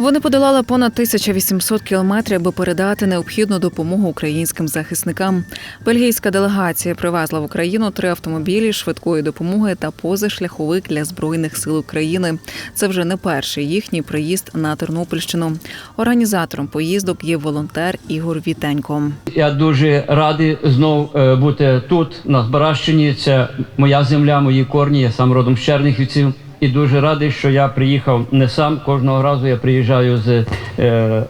Вони подолали понад 1800 кілометрів, аби передати необхідну допомогу українським захисникам. Бельгійська делегація привезла в Україну три автомобілі швидкої допомоги та позашляховик для збройних сил України. Це вже не перший їхній приїзд на Тернопільщину. Організатором поїздок є волонтер Ігор Вітенько. Я дуже радий знов е, бути тут, на Збаращині. Це моя земля, мої корні. Я сам родом з Чернігівців. І дуже радий, що я приїхав не сам. Кожного разу я приїжджаю з е,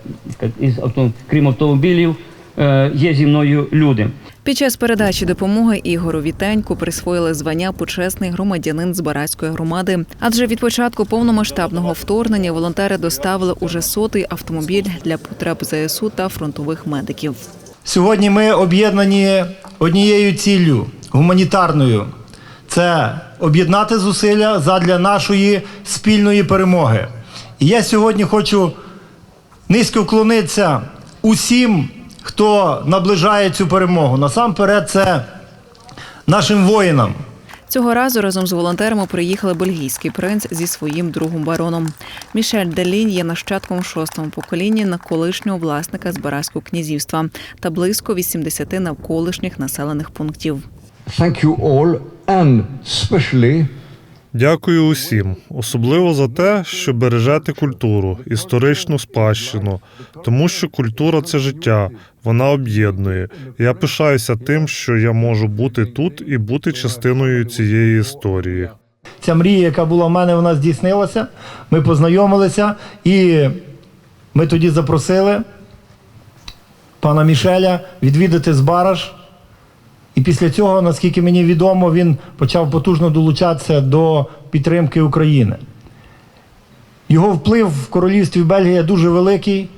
із авто, крім автомобілів. Е, є зі мною люди. Під час передачі допомоги Ігору Вітеньку присвоїли звання почесний громадянин Збаразької громади. Адже від початку повномасштабного вторгнення волонтери доставили уже сотий автомобіль для потреб ЗСУ та фронтових медиків. Сьогодні ми об'єднані однією ціллю гуманітарною це об'єднати зусилля задля нашої спільної перемоги. І я сьогодні хочу низько вклонитися усім, хто наближає цю перемогу. Насамперед, це нашим воїнам. Цього разу разом з волонтерами приїхали бельгійський принц зі своїм другом бароном. Мішель Делінь є нащадком шостому поколінні на колишнього власника Збаразького князівства та близько 80 навколишніх населених пунктів. Thank you all and especially Дякую усім, особливо за те, що бережете культуру, історичну спадщину, тому що культура це життя, вона об'єднує. Я пишаюся тим, що я можу бути тут і бути частиною цієї історії. Ця мрія, яка була в мене, вона здійснилася. Ми познайомилися і ми тоді запросили пана Мішеля відвідати Збараж. І після цього, наскільки мені відомо, він почав потужно долучатися до підтримки України. Його вплив в королівстві Бельгія дуже великий.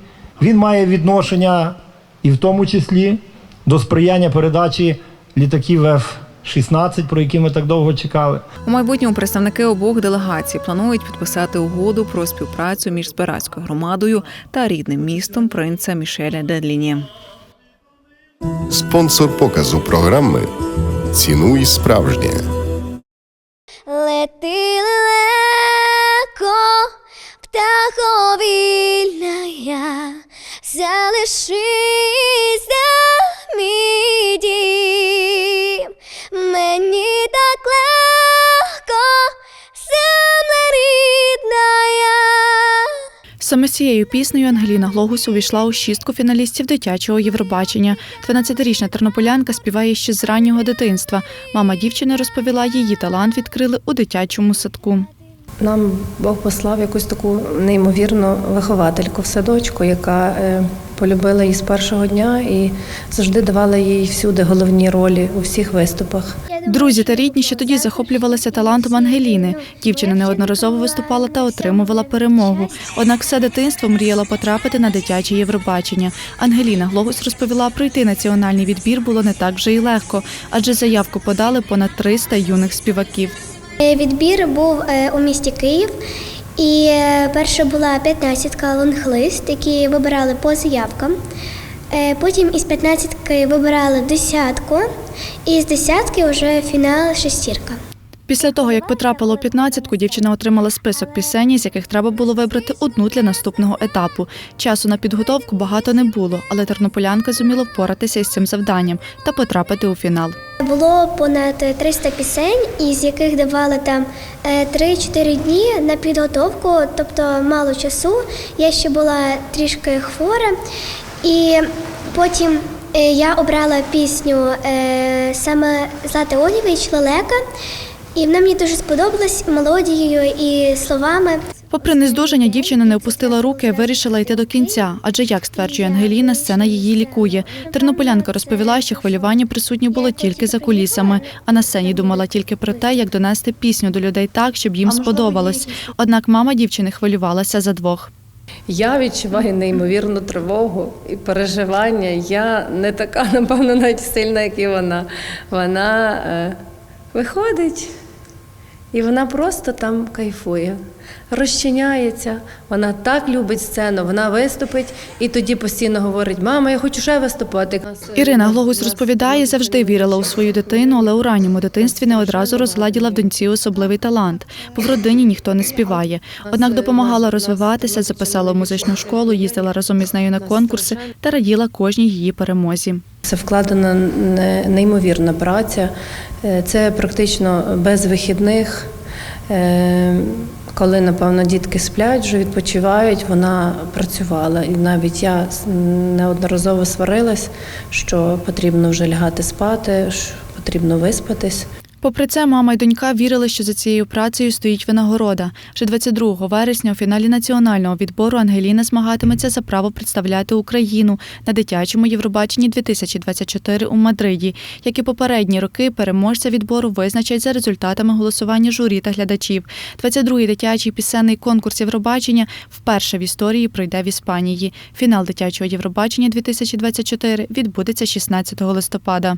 Він має відношення і в тому числі до сприяння передачі літаків F-16, про які ми так довго чекали. У майбутньому представники обох делегацій планують підписати угоду про співпрацю між Збаразькою громадою та рідним містом принца Мішеля Деліні. Спонсор показу програми Цінуй справжнє. Лети легко, птаховільна я, залишись Саме цією піснею Ангеліна Глогус увійшла у шістку фіналістів дитячого Євробачення. 12-річна тернополянка співає ще з раннього дитинства. Мама дівчини розповіла, її талант відкрили у дитячому садку. Нам Бог послав якусь таку неймовірну виховательку в садочку, яка е, полюбила її з першого дня і завжди давала їй всюди головні ролі у всіх виступах. Друзі та рідні ще тоді захоплювалися талантом Ангеліни. Дівчина неодноразово виступала та отримувала перемогу. Однак все дитинство мріяла потрапити на дитяче Євробачення. Ангеліна Глогус розповіла, пройти національний відбір було не так вже й легко, адже заявку подали понад 300 юних співаків. Е, Відбір був е, у місті Київ. І е, перша була 15-ка лонглист, які вибирали по заявкам. Е, Потім із 15-ки вибирали десятку, і з десятки вже фінал шестірка. Після того, як потрапила у 15-ку, дівчина отримала список пісень, з яких треба було вибрати одну для наступного етапу. Часу на підготовку багато не було, але тернополянка зуміла впоратися із цим завданням та потрапити у фінал. Було понад 300 пісень, із яких давали там е, 3-4 дні на підготовку, тобто мало часу. Я ще була трішки хвора. І потім е, я обрала пісню е, саме Злати Олівич Лелека. І вона мені дуже сподобалась мелодією і словами. Попри нездужання, дівчина не опустила руки, вирішила йти до кінця. Адже, як стверджує Ангеліна, сцена її лікує. Тернополянка розповіла, що хвилювання присутні було тільки за кулісами, а на сцені думала тільки про те, як донести пісню до людей так, щоб їм сподобалось. Однак мама дівчини хвилювалася за двох. Я відчуваю неймовірну тривогу і переживання. Я не така, напевно, навіть сильна, як і вона. Вона е, виходить І вона просто там кайфує, розчиняється. Вона так любить сцену, вона виступить і тоді постійно говорить: Мама, я хочу ще виступати. Ірина Глогус розповідає, завжди вірила у свою дитину, але у ранньому дитинстві не одразу розгладіла в доньці особливий талант, бо в родині ніхто не співає. Однак допомагала розвиватися, записала в музичну школу, їздила разом із нею на конкурси та раділа кожній її перемозі. Це вкладена неймовірна праця. Е, Це практично без вихідних. Коли, напевно, дітки сплять, вже відпочивають, вона працювала. І навіть я неодноразово сварилась, що потрібно вже лягати спати, що потрібно виспатись. Попри це, мама й донька вірили, що за цією працею стоїть винагорода. Вже 22 вересня у фіналі національного відбору Ангеліна змагатиметься за право представляти Україну на дитячому Євробаченні 2024 у Мадриді. Як і попередні роки, переможця відбору визначать за результатами голосування журі та глядачів. 22-й дитячий пісенний конкурс Євробачення вперше в історії пройде в Іспанії. Фінал дитячого Євробачення 2024 відбудеться 16 листопада.